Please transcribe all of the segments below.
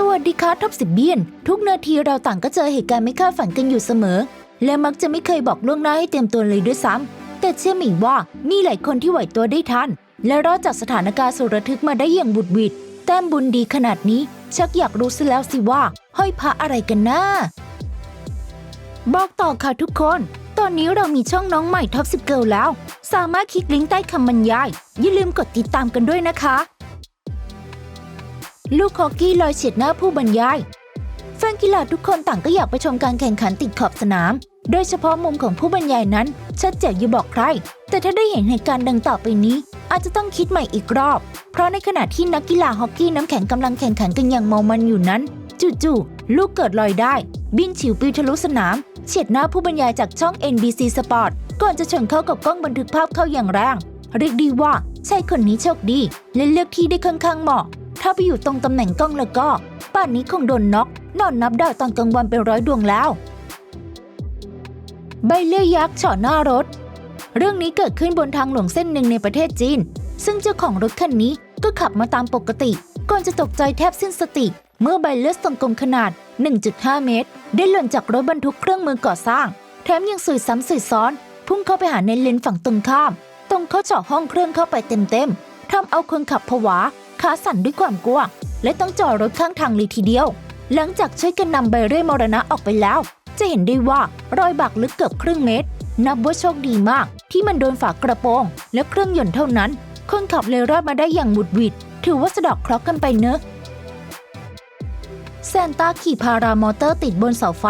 สวัสดีค่ะท็อปสิบเบียน ทุกนาทีเราต่างก็เจอเหตุการณ์ไม่คาดฝันกันอยู่เสมอ และมักจะไม่เคยบอกล่วงหน้าให้เตรียมตัวเลยด้วยซ้ำแต่เชื่อหมิงว่ามีหลายคนที่ไหวตัวได้ทัน และรอดจากสถานการณ์สุดระทึกมาได้อย่างบุดหวิดแต้มบุญดีขนาดนี้ ชักอยากรู้ซะแล้วสิว่า ห้อยพระอะไรกันนะบอกต่อค่ะทุกคน ตอนนี้เรามีช่องน้องใหม่ท็อปสิบเกิลแล้ว สามารถคลิกลิงก์ใต้คำบรรยายอย่าลืมกดติดตามกันด้วยนะคะ ลูกฮอกกี้ลอยเฉียดหน้าผู้บรรยาย แฟนกีฬาทุกคนต่างก็อยากไปชมการแข่งขันติดขอบสนาม โดยเฉพาะมุมของผู้บรรยายนั้น ชัดเจ๋วอย่าบอกใคร แต่ถ้าได้เห็นเหตุการณ์ดังต่อไปนี้ อาจจะต้องคิดใหม่อีกรอบ เพราะในขณะที่นักกีฬาฮอกกี้น้ำแข็งกำลังแข่งขันกันอย่างเมามันอยู่นั้น จู่ๆลูกเกิดลอยได้ บินฉิวปิวทะลุสนามเฉียดหน้าผู้บรรยายจากช่อง NBC Sport ก่อนจะชนเข้ากับกล้องบันทึกภาพเข้าอย่างแรงเรียกดีว่าชายคนนี้โชคดีและเลือกที่ได้ค่อนข้างเหมาะ ถ้าไปอยู่ตรงตำแหน่งกล้องแล้วก็ ป่านนี้คงโดนน็อกนอนนับดาวตอนกลางวันเป็นร้อยดวงแล้ว ใบเลื่อยยักษ์เฉาะหน้ารถ เรื่องนี้เกิดขึ้นบนทางหลวงเส้นหนึ่งในประเทศจีน ซึ่งเจ้าของรถคันนี้ก็ขับมาตามปกติ ก่อนจะตกใจแทบสิ้นสติ เมื่อใบเลื่อยทรงกลมขนาด 1.5 เมตร ได้หล่นจากรถบรรทุกเครื่องมือก่อสร้าง แถมยังสุยซ้ำสุยซ้อน พุ่งเข้าไปหาในเลนฝั่งตรงข้าม ตรงเข้าเจาะห้องเครื่องเข้าไปเต็มๆทำเอาคนขับผวา ขาสั่นด้วยความกลัว และต้องจอดรถข้างทางเลยทีเดียว หลังจากช่วยกันนำใบเรื่อยมรณะออกไปแล้ว จะเห็นได้ว่ารอยบากลึกเกือบครึ่งเมตร นับว่าโชคดีมาก ที่มันโดนฝากระโปรง และเครื่องยนต์เท่านั้น คนขับเลยรอดมาได้อย่างหวุดหวิด ถือว่าสะดอกเคราะห์กันไปเนอะแซนต้าขี่พารามอเตอร์ติดบนเสาไฟ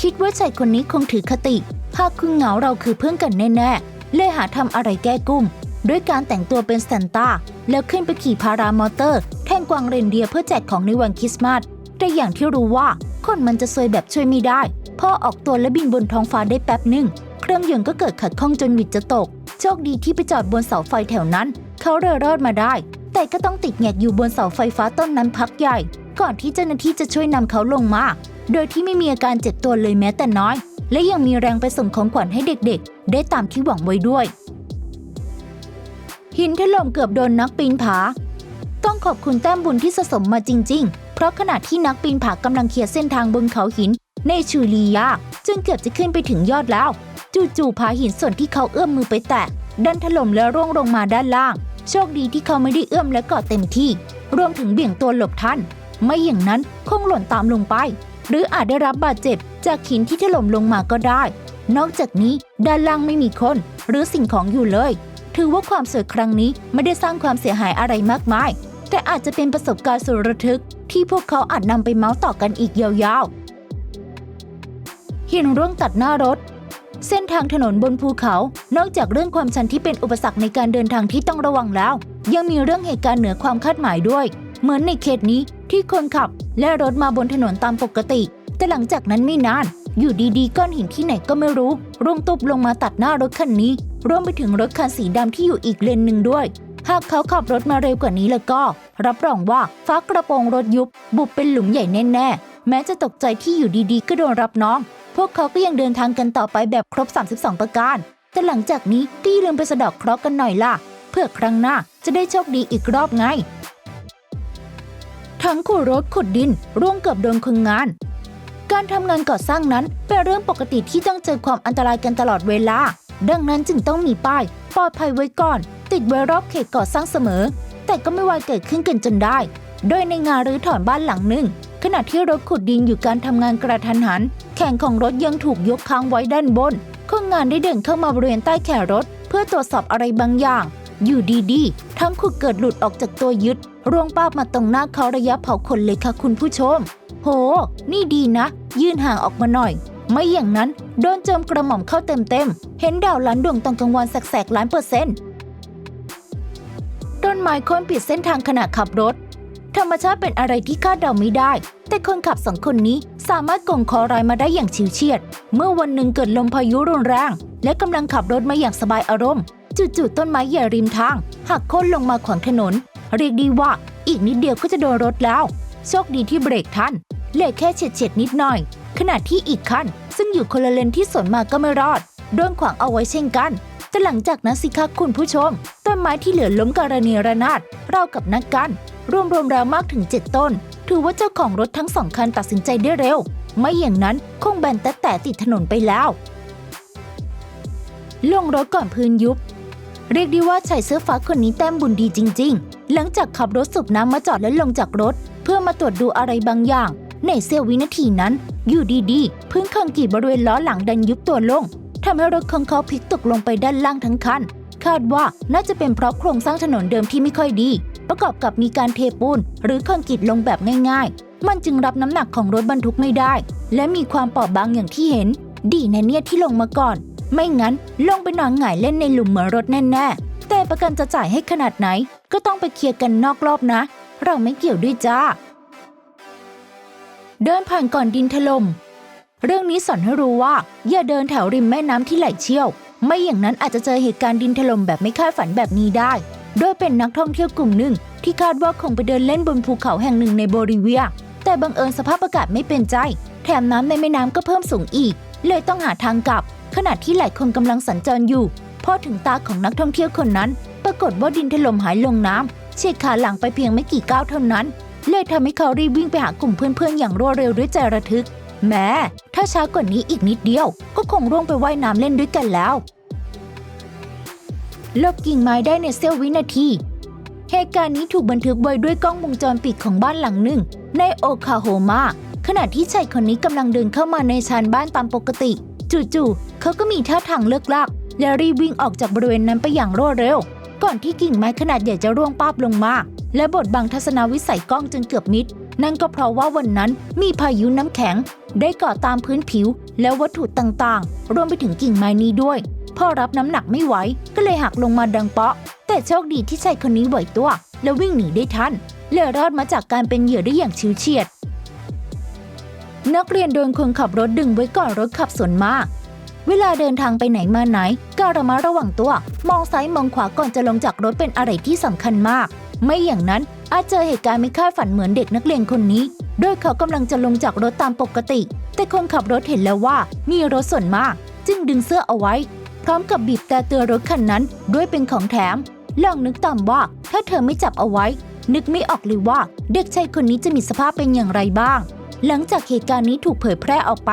คิดว่าชายคนนี้คงถือคติหากคุณเหงาเราคือเพื่อนกันแน่ๆ เลยหาทำอะไรแก้กุ้ม ด้วยการแต่งตัวเป็นแซนต้า แล้วขึ้นไปขี่พารามอเตอร์ แทนกวางเรนเดียเพื่อแจกของในวันคริสต์มาสแต่อย่างที่รู้ว่า คนมันจะซวยแบบช่วยไม่ได้พ่อออกตัวและบินบนท้องฟ้าได้แป๊บหนึ่งเครื่องยนต์ก็เกิดขัดข้องจนวิดจะตก โชคดีที่ไปจอดบนเสาไฟแถวนั้น เขาเรือรอดมาได้ แต่ก็ต้องติดแงกอยู่บนเสาไฟฟ้าต้นนั้นพักใหญ่ ก่อนที่เจ้าหน้าที่จะช่วยนำเขาลงมา โดยที่ไม่มีอาการเจ็บตัวเลยแม้แต่น้อย และยังมีแรงไปส่งของขวัญให้เด็กๆ ได้ตามที่หวังไว้ด้วย หินถล่มเกือบโดนนักปีนผา ต้องขอบคุณแต้มบุญที่สะสมมาจริง ๆ เพราะขณะที่นักปีนผากำลังเคลียร์เส้นทางบนเขาหินในชูลียาจึงเกือบจะขึ้นไปถึงยอดแล้ว จู่ๆผาหินส่วนที่เขาเอื้อมมือไปแตะดันถล่มและร่วงลงมาด้านล่าง โชคดีที่เขาไม่ได้เอื้อมและเกาะเต็มที่ รวมถึงเบี่ยงตัวหลบทันไม่อย่างนั้นคงหล่นตามลงไป หรืออาจได้รับบาดเจ็บ จากหินที่ถล่มลงมาก็ได้ นอกจากนี้ด้านล่างไม่มีคน หรือสิ่งของอยู่เลย ถือว่าความสวยครั้งนี้ไม่ได้สร้างความเสียหายอะไรมากมาย แต่อาจจะเป็นประสบการณ์สุดระทึก ที่พวกเขาอาจนำไปเมาส์ต่อกันอีกยาวๆ หินร่วงตัดหน้ารถ เส้นทางถนนบนภูเขา นอกจากเรื่องความชันที่เป็นอุปสรรคในการเดินทางที่ต้องระวังแล้ว ยังมีเรื่องเหตุการณ์เหนือความคาดหมายด้วย เหมือนในเขตนี้ที่คนขับ และรถมาบนถนนตามปกติ แต่หลังจากนั้นไม่นานอยู่ดีๆ ก้อนหินที่ไหนก็ไม่รู้ร่วงตุบลงมาตัดหน้ารถคันนี้ รวมไปถึงรถคันสีดำที่อยู่อีกเลนหนึ่งด้วย หากเขาขับรถมาเร็วกว่านี้แล้วก็ รับรองว่าฟ้ากระโปรงรถยุบ บุบเป็นหลุมใหญ่แน่ๆ แม้จะตกใจที่อยู่ดีๆ ก็โดนรับน้อง พวกเขาก็ยังเดินทางกันต่อไปแบบครบ 32 ประการ แต่หลังจากนี้ก็อย่าลืมไปสะดอกเคราะห์กันหน่อยล่ะ เพื่อครั้งหน้าจะได้โชคดีอีกรอบไง ทั้งขุดรถขุดดิน ร่วงเกือบโดนคนงานการทำงานก่อสร้างนั้นเป็นเรื่องปกติที่ต้องเจอความอันตรายกันตลอดเวลา ดังนั้นจึงต้องมีป้าย ปลอดภัยไว้ก่อน ติดไว้รอบเขตก่อสร้างเสมอ แต่ก็ไม่วายเกิดขึ้นกันจนได้ โดยในงานรื้อถอนบ้านหลังหนึ่ง ขณะที่รถขุดดินอยู่การทำงานกระทันหัน แข่งของรถยังถูกยกค้างไว้ด้านบนคนงานได้เดินเข้ามาบริเวณใต้แขนรถ เพื่อตรวจสอบอะไรบางอย่าง อยู่ดีๆ ทั้งขุดเกิดหลุดออกจากตัวยึดร่วงป้าบมาตรงหน้าเขาระยะเผาขนเลยค่ะคุณผู้ชม โห นี่ดีนะ ยื่นห่างออกมาหน่อย ไม่อย่างนั้นโดนเจิมกระหม่อมเข้าเต็มๆ เห็นดาวล้านดวงตอนกลางวันแสกๆล้านเปอร์เซ็นต์ต้นไม้โค้นปิดเส้นทางขณะขับรถ ธรรมชาติเป็นอะไรที่คาดเดาไม่ได้ แต่คนขับสองคนนี้สามารถกงคอรายมาได้อย่างชิวเฉียด เมื่อวันหนึ่งเกิดลมพายุรุนแรง และกำลังขับรถมาอย่างสบายอารมณ์จู่ๆต้นไม้ใหญ่ริมทาง หักโค่นลงมาขวางถนน เรียกดีว่าอีกนิดเดียวก็จะโดนรถแล้ว โชคดีที่เบรกทันเหลือแค่เฉียดๆนิดหน่อย ขณะที่อีกคันซึ่งอยู่คนละเลนที่สวนมาก็ไม่รอด โดนขวางเอาไว้เช่นกัน แต่หลังจากนั้นสิคะคุณผู้ชม ต้นไม้ที่เหลือล้มกรณีระนาดราวกับนักกัน รวมๆแล้วมากถึง 7 ต้น ถือว่าเจ้าของรถทั้งสองคันตัดสินใจได้เร็ว ไม่อย่างนั้นคงแบนแต่แต่ติดถนนไปแล้ว ลงรถก่อนพื้นยุบ เรียกได้ว่าชายเสื้อฟ้าคนนี้แต้มบุญดีจริง ๆ หลังจากขับรถสูบน้ำมาจอดและลงจากรถ เพื่อมาตรวจดูอะไรบางอย่าง ในเสี้ยววินาทีนั้น อยู่ดีๆพื้นคอนกรีตบริเวณล้อหลังดันยุบตัวลงทำให้รถของเขาพลิกตกลงไปด้านล่างทั้งคัน คาดว่าน่าจะเป็นเพราะโครงสร้างถนนเดิมที่ไม่ค่อยดี ประกอบกับมีการเทปูนหรือคอนกรีตลงแบบง่ายๆ มันจึงรับน้ำหนักของรถบรรทุกไม่ได้ และมีความเปราะบางอย่างที่เห็น ดีนะเนี่ยที่ลงมาก่อน ไม่งั้นลงไปนอนหงายเล่นในหลุมเหมือนรถแน่ๆแต่ประกันจะจ่ายให้ขนาดไหน ก็ต้องไปเคลียร์กันนอกรอบนะ เราไม่เกี่ยวด้วยจ้า เดินผ่านก่อนดินถลม่มเรื่องนี้สอนให้รู้ว่า อย่าเดินแถวริมแม่น้ำที่ไหลเชี่ยว ไม่อย่างนั้นอาจจะเจอเหตุการณ์ดินถล่มแบบไม่คาดฝันแบบนี้ได้ โดยเป็นนักท่องเที่ยวกลุ่มหนึ่ง ที่คาดว่าคงไปเดินเล่นบนภูเขาแห่งหนึ่งในโบลิเวีย แต่บังเอิญสภาพอากาศไม่เป็นใจ แถมน้ำในแม่น้ำก็เพิ่มสูงอีก เลยต้องหาทางกลับ ขณะที่หลายคนกำลังสัญจรอยู่พอถึงตาของนักท่องเที่ยวคนนั้น ปรากฏว่าดินถล่มหายลงน้ำเฉียดขาหลังไปเพียงไม่กี่ก้าวเท่านั้น เลยทำให้เขารีบวิ่งไปหากลุ่มเพื่อนๆ อย่างรวดเร็วด้วยใจระทึก แม้ถ้าช้ากว่านี้อีกนิดเดียว ก็คงร่วงไปว่ายน้ำเล่นด้วยกันแล้วหลบกิ่งไม้ได้ในเสี้ยววินาที เหตุการณ์นี้ถูกบันทึกไว้ด้วยกล้องวงจรปิดของบ้านหลังหนึ่ง ในโอคลาโฮมาขณะที่ชายคนนี้กำลังเดินเข้ามาในชานบ้านตามปกติ จู่ๆเขาก็มีท่าทางเลิกลากและรีบวิ่งออกจากบริเวณนั้นไปอย่างรวดเร็ว ก่อนที่กิ่งไม้ขนาดใหญ่จะร่วงป้าบลงมา และบดบังทัศนวิสัยกล้องจนเกือบมิด นั่นก็เพราะว่าวันนั้นมีพายุน้ำแข็ง ได้ก่อตามพื้นผิว และวัตถุต่างๆ รวมไปถึงกิ่งไม้นี้ด้วย พ่อรับน้ำหนักไม่ไหว ก็เลยหักลงมาดังเปาะ แต่โชคดีที่ชายคนนี้ไหวตัว และวิ่งหนีได้ทันเลยรอดมาจากการเป็นเหยื่อได้อย่างชิวเฉียด นักเรียนโดนคนขับรถดึงไว้ก่อนรถขับสวนมาเวลาเดินทางไปไหนมาไหนก็ระมัดระวังตัว มองซ้ายมองขวาก่อนจะลงจากรถเป็นอะไรที่สำคัญมาก ไม่อย่างนั้นอาจเจอเหตุการณ์ไม่คาดฝันเหมือนเด็กนักเรียนคนนี้ โดยเขากำลังจะลงจากรถตามปกติ แต่คนขับรถเห็นแล้วว่ามีรถส่วนมาก จึงดึงเสื้อเอาไว้ พร้อมกับบีบแต่เตือนรถคันนั้นด้วยเป็นของแถมลองนึกตามว่าถ้าเธอไม่จับเอาไว้ นึกไม่ออกเลยว่าเด็กชายคนนี้จะมีสภาพเป็นอย่างไรบ้าง หลังจากเหตุการณ์นี้ถูกเผยแพร่ออกไป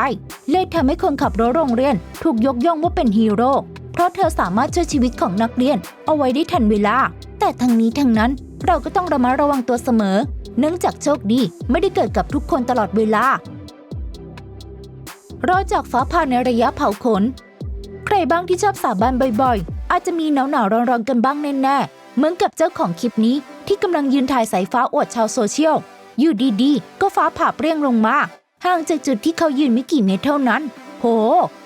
เลยทำให้คนขับรถโรงเรียน ถูกยกย่องว่าเป็นฮีโร่เพราะเธอสามารถช่วยชีวิตของนักเรียน เอาไว้ได้ทันเวลา แต่ทั้งนี้ทั้งนั้น เราก็ต้องระมัดระวังตัวเสมอ เนื่องจากโชคดีไม่ได้เกิดกับทุกคนตลอดเวลารอจากฟ้าผ่าในระยะเผาขน ใครบ้างที่ชอบสาบานบ่อยๆ อาจจะมีหนาวหนาวๆร้อนๆกันบ้างแน่ๆ เหมือนกับเจ้าของคลิปนี้ที่กำลังยืนถ่ายสายฟ้าอวดชาวโซเชียล อยู่ดีๆ ก็ฟ้าผ่าเปรี้ยงลงมา ห่างจากจุดที่เขายืนไม่กี่เมตรเท่านั้น โห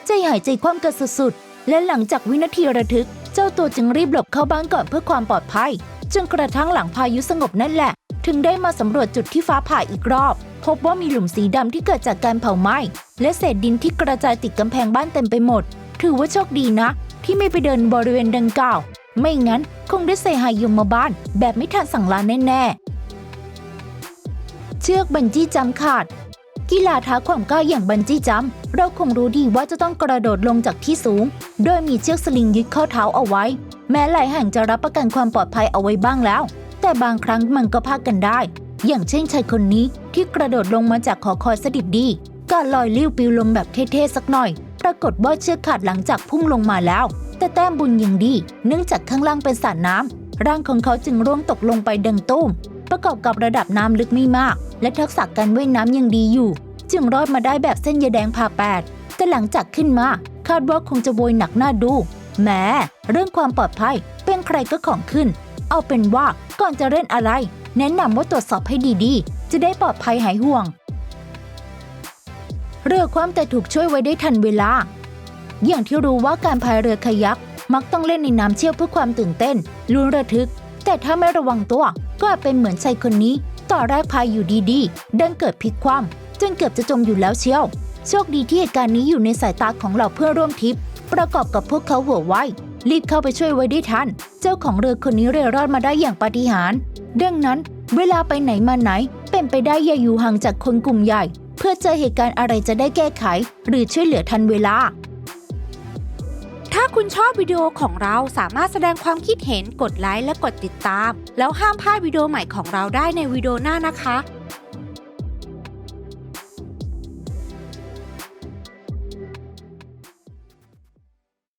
ใจหายใจคว่ำกันสุดๆ และหลังจากวินาทีระทึก เจ้าตัวจึงรีบหลบเข้าบ้านก่อนเพื่อความปลอดภัย จนกระทั่งหลังพายุสงบนั่นแหละ ถึงได้มาสำรวจจุดที่ฟ้าผ่าอีกรอบ พบว่ามีหลุมสีดำที่เกิดจากการเผาไหม้และเศษดินที่กระจายติดกำแพงบ้านเต็มไปหมด ถือว่าโชคดีนะ ที่ไม่ไปเดินบริเวณดังกล่าว ไม่งั้นคงได้เซหายยมมาบ้าน แบบไม่ทันสั่งลาแน่ๆ เชือกบันจี้จำขาดกีฬาท้าความกล้าอย่างบันจี้จัมเราคงรู้ดีว่าจะต้องกระโดดลงจากที่สูง โดยมีเชือกสลิงยึดข้อเท้าเอาไว้ แม้หลายแห่งจะรับประกันความปลอดภัยเอาไว้บ้างแล้ว แต่บางครั้งมันก็พลาดกันได้ อย่างเช่นชายคนนี้ที่กระโดดลงมาจากหอคอยสดิบดีก็ลอยลิ้วปิวลงแบบเท่ๆสักหน่อย ปรากฏว่าเชือกขาดหลังจากพุ่งลงมาแล้ว แต่แต้มบุญยังดี เนื่องจากข้างล่างเป็นสระน้ำร่างของเขาจึงร่วงตกลงไปดังตุ้ม ประกอบกับระดับน้ำลึกไม่มาก และทักษะการว่ายน้ำยังดีอยู่ จึงรอดมาได้แบบเส้นยาแดงผ่าแปดแต่หลังจากขึ้นมา คาดว่าคงจะโวยหนักหน้าดู แม้เรื่องความปลอดภัยเป็นใครก็ของขึ้น เอาเป็นว่าก่อนจะเล่นอะไร แนะนำว่าตรวจสอบให้ดีๆ จะได้ปลอดภัยหายห่วง เรือความแต่ถูกช่วยไว้ได้ทันเวลา อย่างที่รู้ว่าการพายเรือคายักมักต้องเล่นในน้ำเชี่ยวเพื่อความตื่นเต้นลุ้นระทึก แต่ถ้าไม่ระวังตัว ก็อาจเป็นเหมือนชายคนนี้ ต่อแรกพายอยู่ดีๆดันเกิดพลิกคว่ำจนเกือบจะจมอยู่แล้วเชียว โชคดีที่เหตุการณ์นี้อยู่ในสายตาของเหล่าเพื่อนร่วมทริป ประกอบกับพวกเขาหัวไวรีบเข้าไปช่วยไว้ได้ทัน เจ้าของเรือคนนี้เร่รอดมาได้อย่างปาฏิหาริย์ดังนั้น เวลาไปไหนมาไหน เป็นไปได้อย่าอยู่ห่างจากคนกลุ่มใหญ่ เพื่อเจอเหตุการณ์อะไรจะได้แก้ไข หรือช่วยเหลือทันเวลา ถ้าคุณชอบวิดีโอของเราสามารถแสดงความคิดเห็นกดไลค์และกดติดตาม แล้วห้ามพลาดวิดีโอใหม่ของเราได้ในวิดีโอหน้านะคะ